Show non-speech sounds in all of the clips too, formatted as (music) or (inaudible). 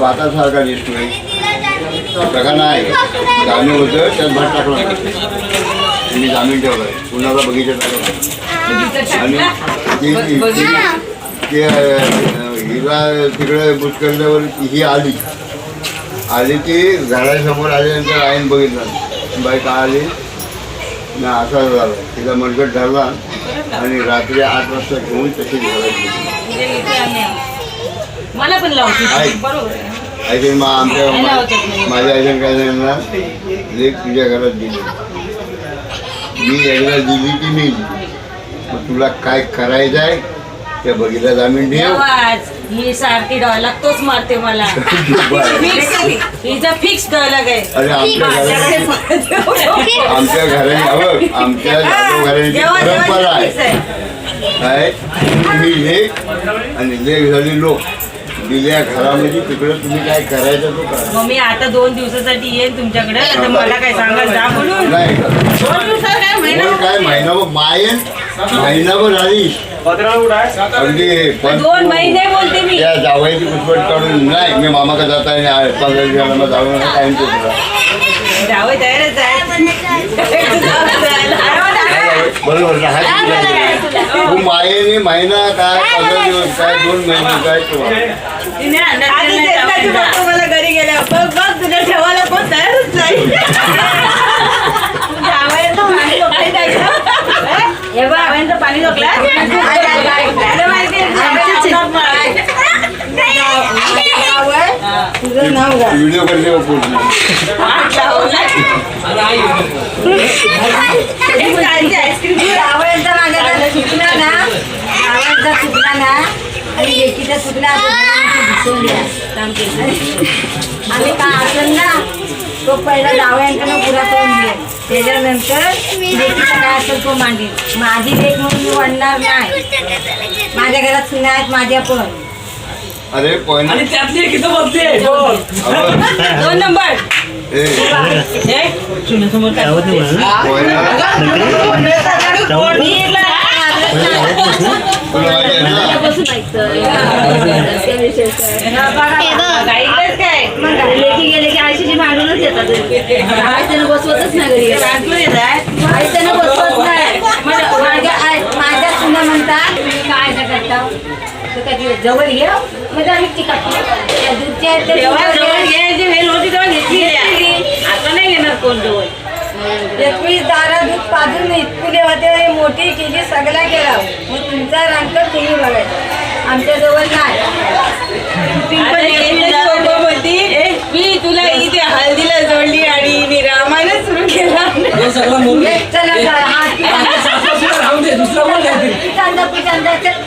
भातासारखा दिसतोय प्रकार नाही जामीन होतं त्यात भात टाकला मी जामीन आहे पुण्याला बगीचा टाकला आणि हिला तिकडे बुचकरल्यावर ही आली आली ती झाडासमोर आल्यानंतर आईन बघितलं बाई का आली ना असा झाला तिला मनगट धरला आणि रात्री आठ वाजता घेऊन तशी घरात पण लावते. आहे. बरोबर. आहे. ऐकून मग आमच्या नाही लावत नाही. माझ्या आईने काय लेख तुझ्या घरात दिली. मी एकदा दिली की मी मग तुला काय करायचं आहे? त्या बघितला जामीन ठेव. ही सारखी डायलॉग तोच मारते मला. फिक्स हिचा फिक्स डायलॉग आहे अरे आमच्या घरात (laughs) आमच्या घराने (laughs) हवं आमच्या जाधव घराण्याची जेव्हा जेव्हा परंपरा fix आहे. आहे. काय? तुम्ही लेख आणि लेख झाली लोक. दिल्या घरामध्ये तिकडे तुम्ही काय करायचं तो करा. मग मी आता दोन दिवसासाठी येईन तुमच्याकडे. आता मला काय सांगा जा म्हणून. नाही. का दोन दिवसात काय महिना काय महिनाभर मायन महिनाभर आली अगदी पण दोन महिने बोलते मी. त्या जावयाची पुष्पट काढून नाही मी मामाकडे जात आहे पंधरा दिवसाला जाऊन टाइम तुला जावं तयारच आहे. (laughs) तू मायेने महिना काय पंधरा दिवस काय दोन महिने काय आधी मला घरी गेल्या बघ बघ तुला ठेवायला कोण तयारच नाही. जावयाचं पाणी. हे बघ, जावयाचं पाणी तुझं नाव घाल व्हिडिओ करते आवडता माझ्या चुकला ना. आवडता चुकला ना. आणि लेकीचा चुकला आम्ही का असेल ना तो पहिला जावयांकडनं पुरा करून दे त्याच्यानंतर लेकीचा काय असेल तो मांडेल माझी लेख म्हणून मी वाढणार नाही. माझ्या घरात सुना आहेत माझ्या पण. अरे पॉईंट आणि त्यातली एक इथं बघते दोन नंबर. हे? काय? गेले की आयशीची येतात. बसवतच नाही घरी. बसवत नाही मग माझ्या आई माझ्या सुना म्हणतात तुम्ही काय असं करता तर कधी जवळ घे म्हणजे आम्ही चिकट त्या दूधच्या त्या तेव्हा दूधच्या जवळ वेळेस घ्यायची वेळ होती तेव्हा घेतली आता नाही घेणार कोण जवळ एकवीस दारा दूध पाजून इतकुले होते आणि मोठी केली सगळ्या केला मग तुमचा रंग तुम्ही बघायचा आमच्या जवळ नाही मी तुला इथे हळदीला जोडली आणि मी रामायण सुरू केला हे चला चला,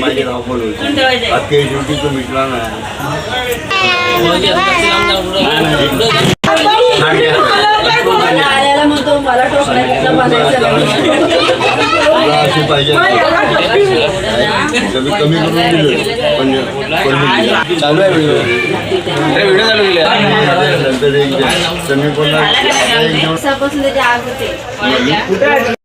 माझे नाव पण होते अख्खे शेवटी तो मिटला नाही अशी पाहिजे कमी करून दिलं. पण पण. चालू आहे व्हिडिओ नंतर एक कमी कोणा